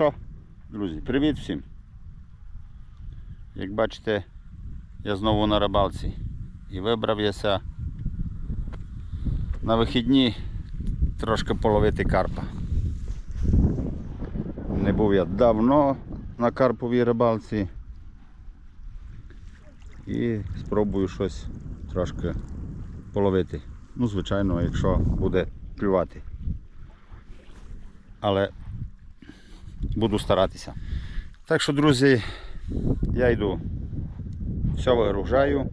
що, друзі, привіт всім. Як бачите, я знову на рибалці. І вибрав яся на вихідні трошки половити карпа. Не був я давно на карповій рибалці. І спробую щось трошки половити. Ну, звичайно, якщо буде клювати. Але буду старатися. Так що, друзі, я йду, все вигружаю,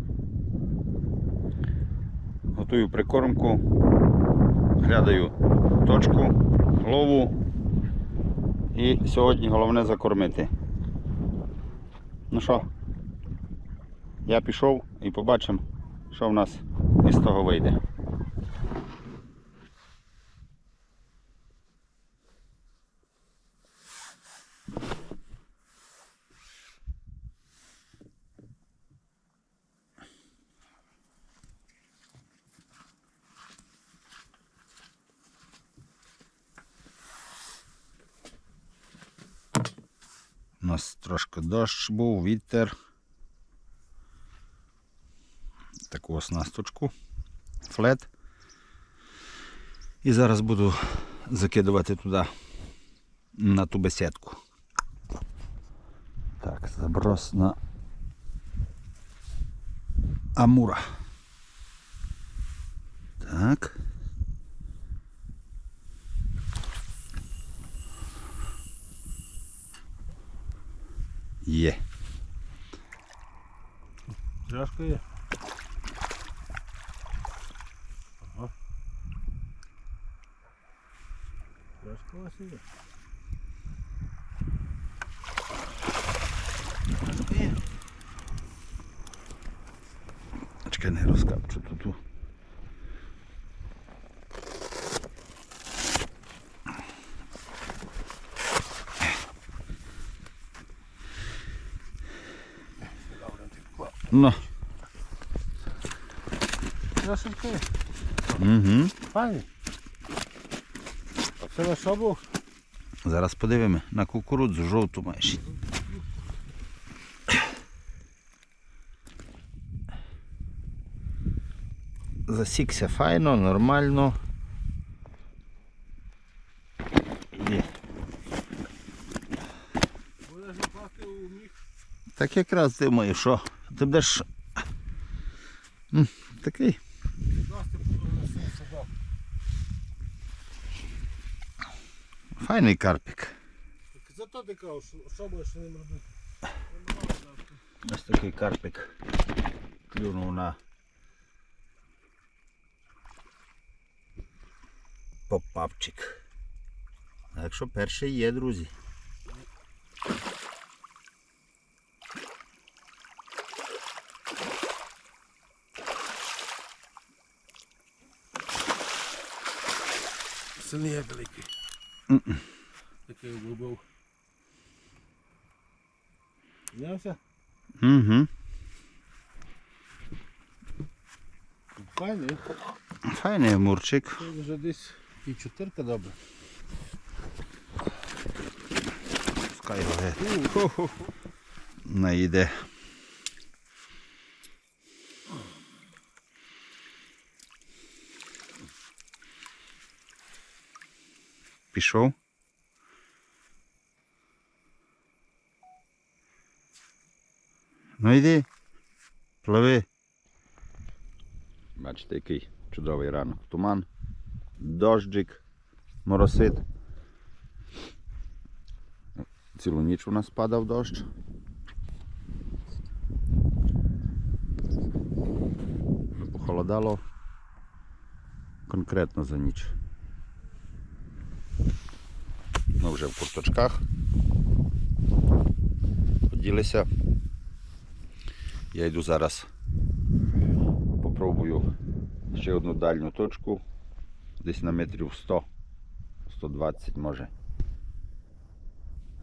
готую прикормку, глядаю точку, лову і сьогодні головне закормити. Ну що, я пішов і побачимо, що в нас із того вийде. У нас трошки дощ був, вітер. Таку оснасточку. Флет. І зараз буду закидувати туди на ту бесідку. Так, заброс на Амура. Так. Є. Тяжко є. Ага. Тяжко у вас є. Чекай, не розкапчу тут. Ну. Є. Угу. Файні. Це на що був? Зараз подивимо на кукурудзу жовту маєш. Засікся файно, нормально. Є. Так якраз думаю, що ти будеш такий. Файний карпік. Зато ти кажеш, що- що будеш ним робити? Ось такий карпік клюнув на попапчик. Так що перший є, друзі. Це не є великий. Такий був. Знявся? Угу. Файний. Файний мурчик. Це вже десь і чотирка добре. Пускай його. Наїде. Пішов. Ну йди. Пливи. Бачите, який чудовий ранок. Туман, дощик, моросит. Цілу ніч у нас падав дощ. Похолодало конкретно за ніч. Ми вже в курточках. Поділися. Я йду зараз. Попробую ще одну дальню точку. Десь на метрів 100, 120 може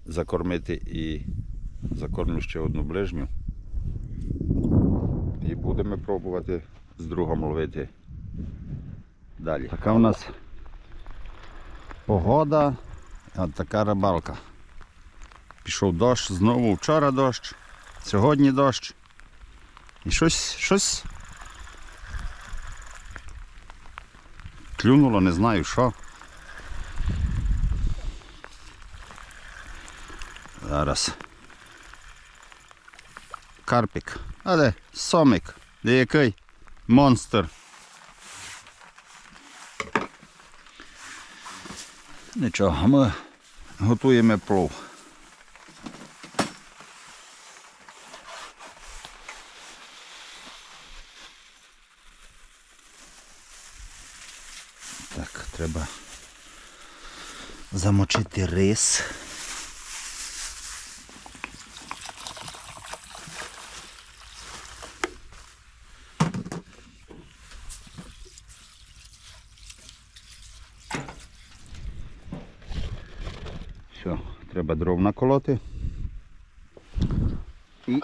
закормити і закормлю ще одну ближню. І будемо пробувати з другом ловити далі. Така у нас погода, от така рибалка. Пішов дощ, знову вчора дощ, сьогодні дощ. І щось, щось. Клюнуло, не знаю що. Зараз. Карпік. Але сомик. Де який? Монстр. Нічого, ми готуємо плов. Треба замочити рис. Все, треба дров наколоти. І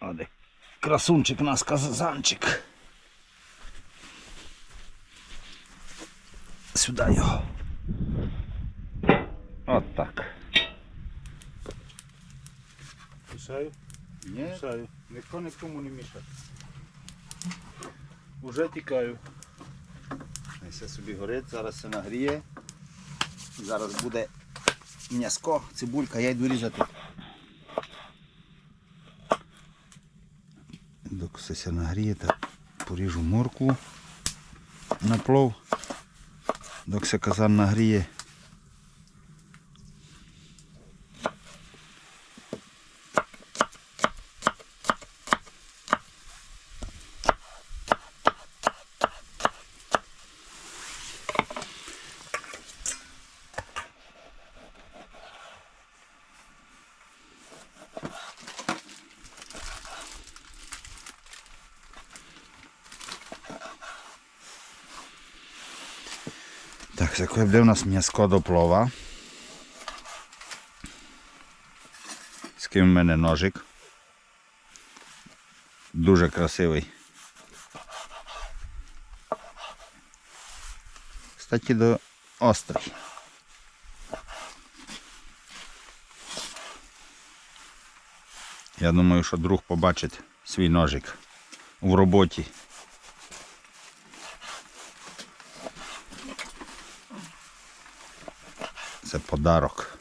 Оде. Красунчик у нас казанчик. Сюди його. От так. Мішаю? Ні, Мішаю. ніхто нікому не мішає. Уже тікаю. Все собі горить, зараз все нагріє. Зараз буде м'яско, цибулька, я йду різати. Все все нагріє, так поріжу морку на плов. Доки все казан нагріє. Так, таке буде у нас м'яско до плова. З ким в мене ножик. Дуже красивий. Кстати, до острий. Я думаю, що друг побачить свій ножик в роботі. Це подарок.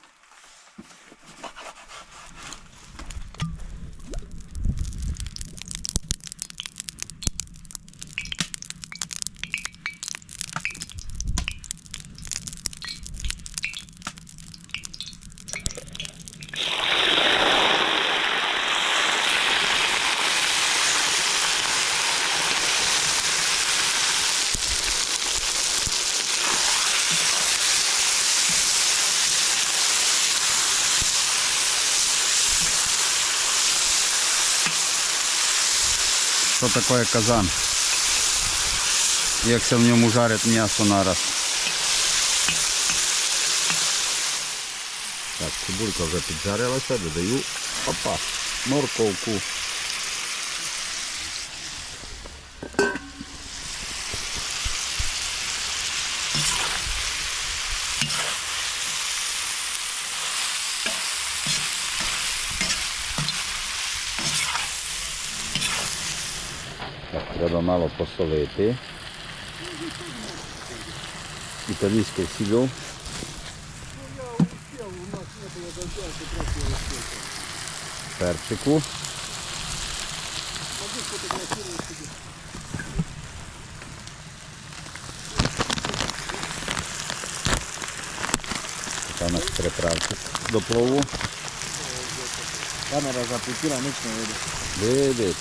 Що такое казан? Якщо в ньому жарять м'ясо нараз. Так, цибулька вже піджарилася, додаю опа, морковку. Треба мало посолити. Італійське сіло. Перчику. Така у нас приправка до плову. Камера запустила, ніч не видно. Видиш.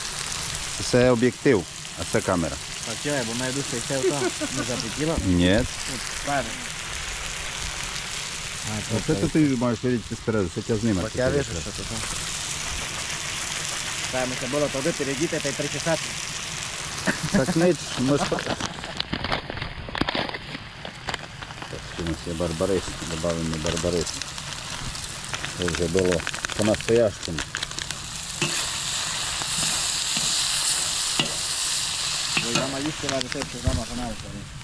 Це об'єктив, а це камера. А чого, бо має душа все там не запустила? Ні. Правильно. Оце ти маєш видіти спереду, це тебе знімати. Так я вижу, що тут. Треба це було туди перейдіти та й причесати. Так ніч, ми ж... Так, у нас є барбарис, додаємо барбарис. Це вже було по-настоящему. Бо isto radi sve što znamo ako najveće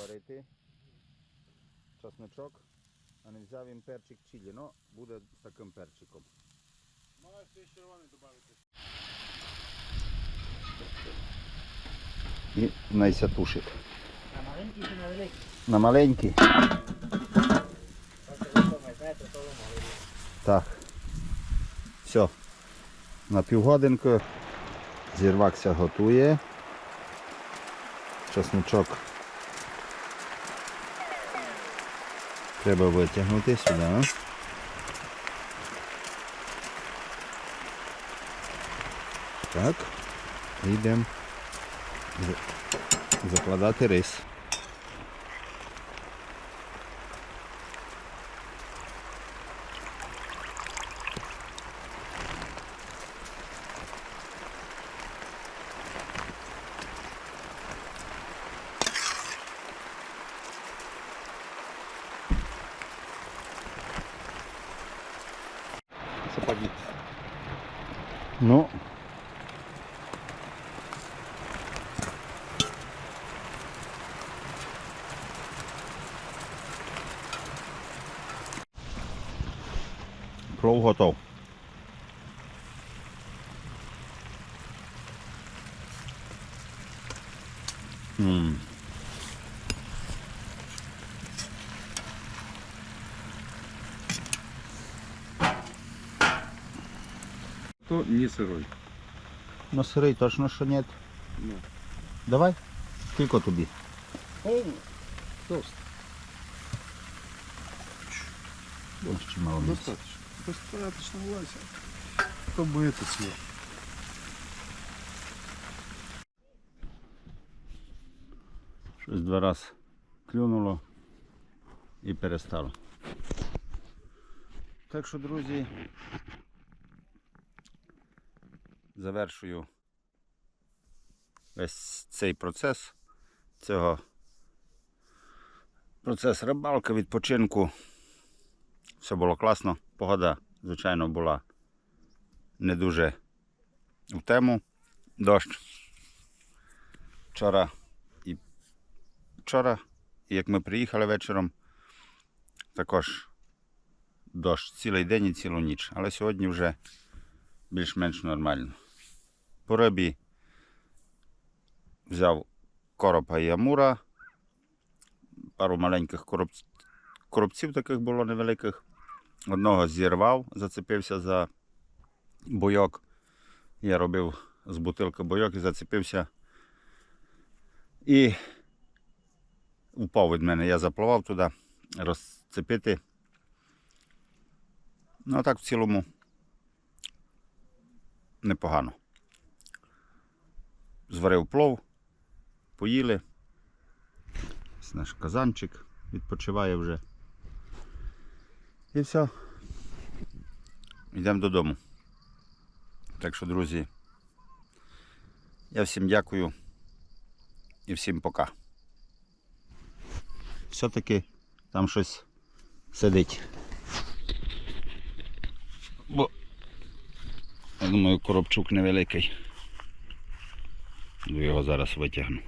varete, časnečok, analizavim perčik čiljeno, bude s takim perčikom. Ну буде з. І найся тушить. А маленький чи на великий? На маленький. Так. Все. На півгодинку зірвакся готує. Часничок треба витягнути сюди. Так. Йдемо за- закладати рис. Сапоги. Ну. готов. М. То не сырой. Ну сирий точно що нет. Ну. Давай. Скільки тобі? Тост. Ось чи мало місця. Достаточно. Достаточно, Вася. Чтобы это съел. Щось два рази клюнуло і перестало. Так що, друзі, завершую весь цей процес цього процес рибалки, відпочинку. Все було класно. Погода, звичайно, була не дуже в тему. Дощ. Вчора і вчора, і як ми приїхали вечором, також дощ цілий день і цілу ніч. Але сьогодні вже більш-менш нормально. По рибі взяв коропа і амура, пару маленьких коробців, коробців таких було невеликих. Одного зірвав, зацепився за бойок. Я робив з бутилки бойок і зацепився. І упав від мене. Я запливав туди розцепити. Ну а так в цілому непогано. Зварив плов, поїли. Наш казанчик відпочиває вже. І все. Йдемо додому. Так що, друзі, я всім дякую і всім пока все-таки там щось сидить. Бо, я думаю, коробчук невеликий. Його зараз витягну.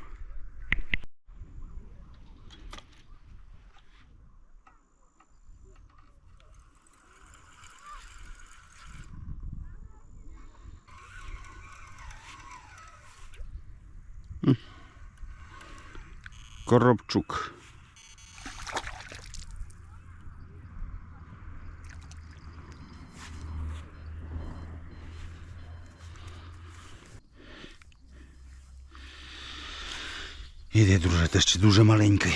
Коробчук. Іди, друже, ти ще дуже маленький.